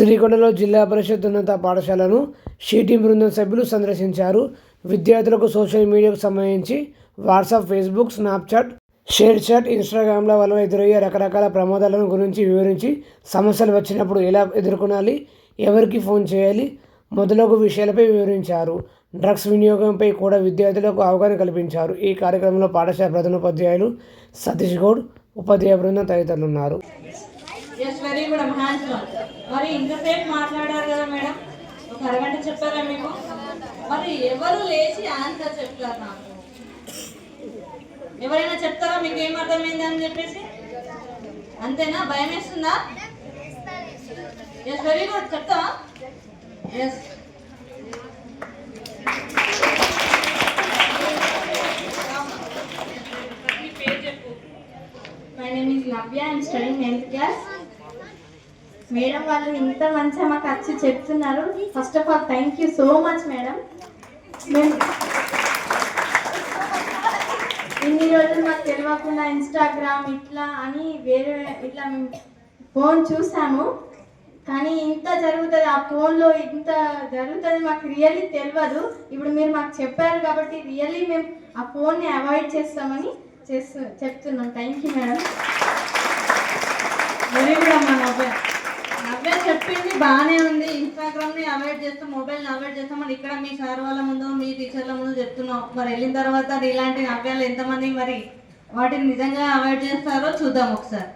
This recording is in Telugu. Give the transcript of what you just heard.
శ్రీకొండలో జిల్లా పరిషత్ ఉన్నత పాఠశాలను షీటీ బృందం సభ్యులు సందర్శించారు. విద్యార్థులకు సోషల్ మీడియాకు సంబంధించి WhatsApp Facebook Snapchat share chat ఇన్స్టాగ్రామ్ల వల్ల ఎదురయ్యే రకరకాల ప్రమాదాలను గురించి వివరించి సమస్యలు వచ్చినప్పుడు ఎలా ఎదుర్కొనాలి ఎవరికి ఫోన్ చేయాలి మొదలగు విషయాలపై వివరించారు. డ్రగ్స్ వినియోగంపై కూడా విద్యార్థులకు అవగాహన కల్పించారు. ఈ కార్యక్రమంలో పాఠశాల ప్రధానోపాధ్యాయులు సతీష్ గౌడ్ ఉపాధ్యాయ బృందం తదితరులు ఉన్నారు. ఎస్ వెరీ గుడ్ హ్యాండ్స్ మరి ఇంతసేపు మాట్లాడారు కదా మేడం? ఒక అరగంట చెప్పారా మీకు? మరి ఎవరు లేచి ఆన్సర్ చెప్తారు నాకు? ఎవరైనా చెప్తారా? మీకు ఏం అర్థమైంది అని చెప్పేసి? అంతేనా? భయం వేస్తుందా? ఎస్ వెరీ గుడ్ చెప్తావా? Yes my name is Navya and studying ninth class madam వాళ్ళు ఇంత మంచిగా మాకు వచ్చి చెప్తున్నారు. First of all thank you so much madam. మేము ఇన్ని రోజులు మాకు తెలియకుండా ఇన్స్టాగ్రామ్ ఇట్లా అని వేరే ఇట్లా మేము ఫోన్ చూసాము. కానీ ఇంత జరుగుతుంది ఆ ఫోన్లో ఇంత జరుగుతుంది మాకు రియల్లీ తెలియదు. ఇప్పుడు మీరు మాకు చెప్పారు కాబట్టి రియల్లీ మేము ఆ ఫోన్ని అవాయిడ్ చేస్తామని చేస్తు చెప్తున్నాం. Thank you madam. Very good అమ్మా చెప్పింది బాగానే ఉంది. ఇన్స్టాగ్రామ్ని అవాయిడ్ చేస్తాం మొబైల్ని అవాయిడ్ చేస్తామని ఇక్కడ మీ సార్ వాళ్ళ ముందు మీ టీచర్ల ముందు చెప్తున్నాం. మరి వెళ్ళిన తర్వాత ఇలాంటి నవ్యాలు ఎంతమంది మరి వాటిని నిజంగా అవాయిడ్ చేస్తారో చూద్దాం ఒకసారి.